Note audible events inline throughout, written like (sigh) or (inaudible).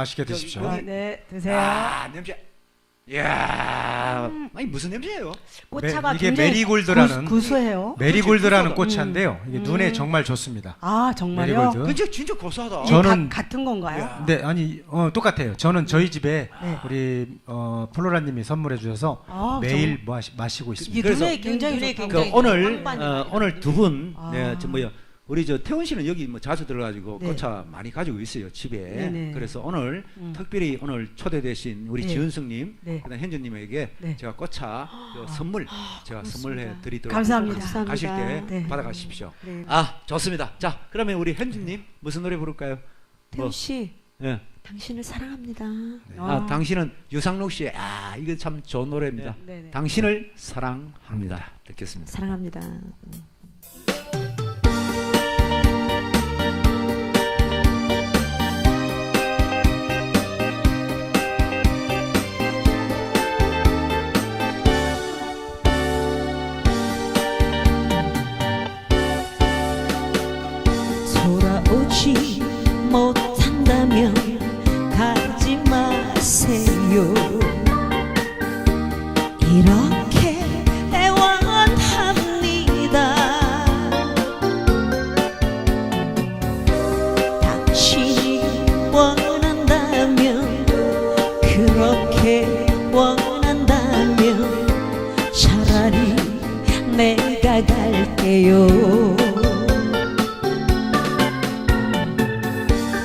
맛있게 드십시오. 아, 네, 드세요. 아 냄새. 이야, 아니 무슨 냄새예요? 꽃차가 네, 이게 굉장히 메리골드라는 구, 수 해요 메리골드라는 그치, 꽃차인데요. 이게 음. 눈에 정말 좋습니다. 아 정말요? 메리골드. 근데 진짜 고소하다. 저는- 가- 같은 건가요? 야. 네, 아니 어, 똑같아요. 저는 저희 집에 네. 우리 어, 플로라님이 선물해 주셔서 아, 매일 마시, 마시고 있습니다. 이게 그래서 눈에 굉장히 눈에 좋다고. 그 굉장히 오늘 어, 오늘 두 분, 아. 네, 저 뭐야 우리 저 태훈 씨는 여기 뭐 자주 들어가지고 네. 꽃차 많이 가지고 있어요 집에. 네네. 그래서 오늘 음. 특별히 오늘 초대되신 우리 네. 지은성님, 네. 그다음 현주님에게 네. 제가 꽃차 요 선물 제가 선물해 드리도록 감사합니다. 감사합니다. 가실 때 네. 받아가십시오. 네. 아 좋습니다. 자 그러면 우리 현주님 무슨 노래 부를까요? 태우 씨, 예. 당신을 사랑합니다. 아, 당신은 유상록 씨의 아 이거 참 좋은 노래입니다. 네, 네. 당신을 사랑합니다. 듣겠습니다. 사랑합니다. 갈게요.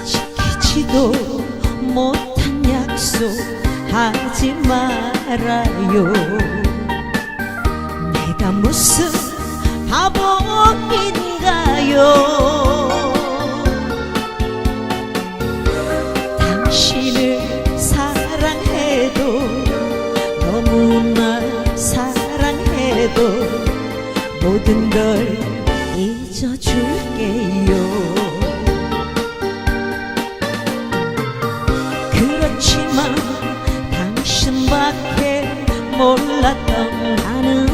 지키지도 못한 약속 하지 말아요. 내가 무슨 바보인가요? 모든 걸 잊어줄게요. 그렇지만 당신밖에 몰랐던 나는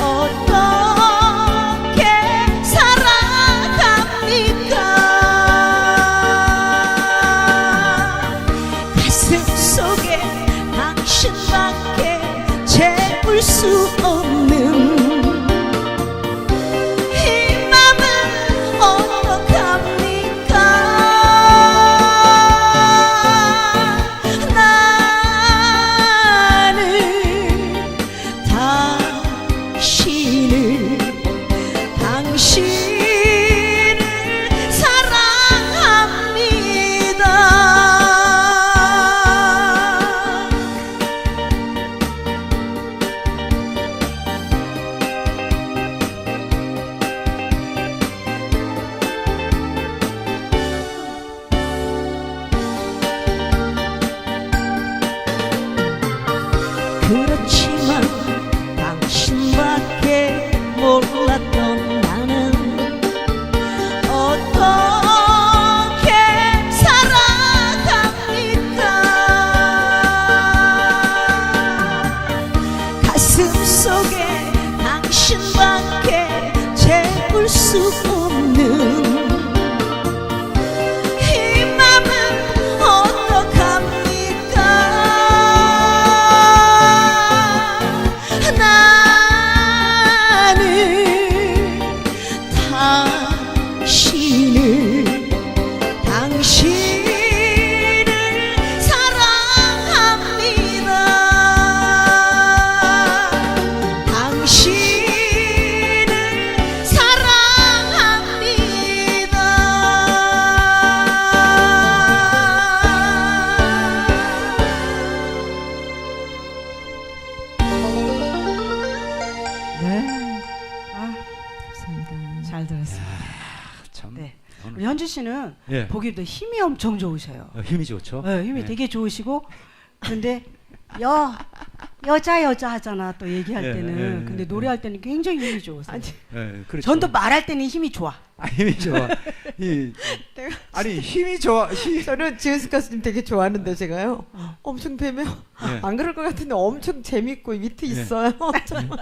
어떻게 살아갑니까 가슴 속에 당신밖에 채울 수 없는 그렇지만 당신밖에 몰랐던 나는 어떻게 살아갑니까? 가슴 속에 당신밖에 채울 수 잘 들었습니다. 참 네. 우리 현주 씨는 예. 보기도 힘이 엄청 좋으셔요. 어, 힘이 좋죠. 네, 힘이 네. 되게 좋으시고 근데 여 여자 여자 하잖아 또 얘기할 예, 때는 예, 예, 근데 예. 노래할 때는 굉장히 힘이 좋으세요. 예, 그렇죠. 전또 말할 때는 힘이 좋아. 아, 힘이 좋아. (laughs) 이, 아니 힘이 좋아. 힘. (laughs) 저는 지은스 가수님 되게 좋아하는데 제가요 엄청 뵈면 예. 안 그럴 것 같은데 엄청 재밌고 위트 예. 있어요. (laughs) 정말.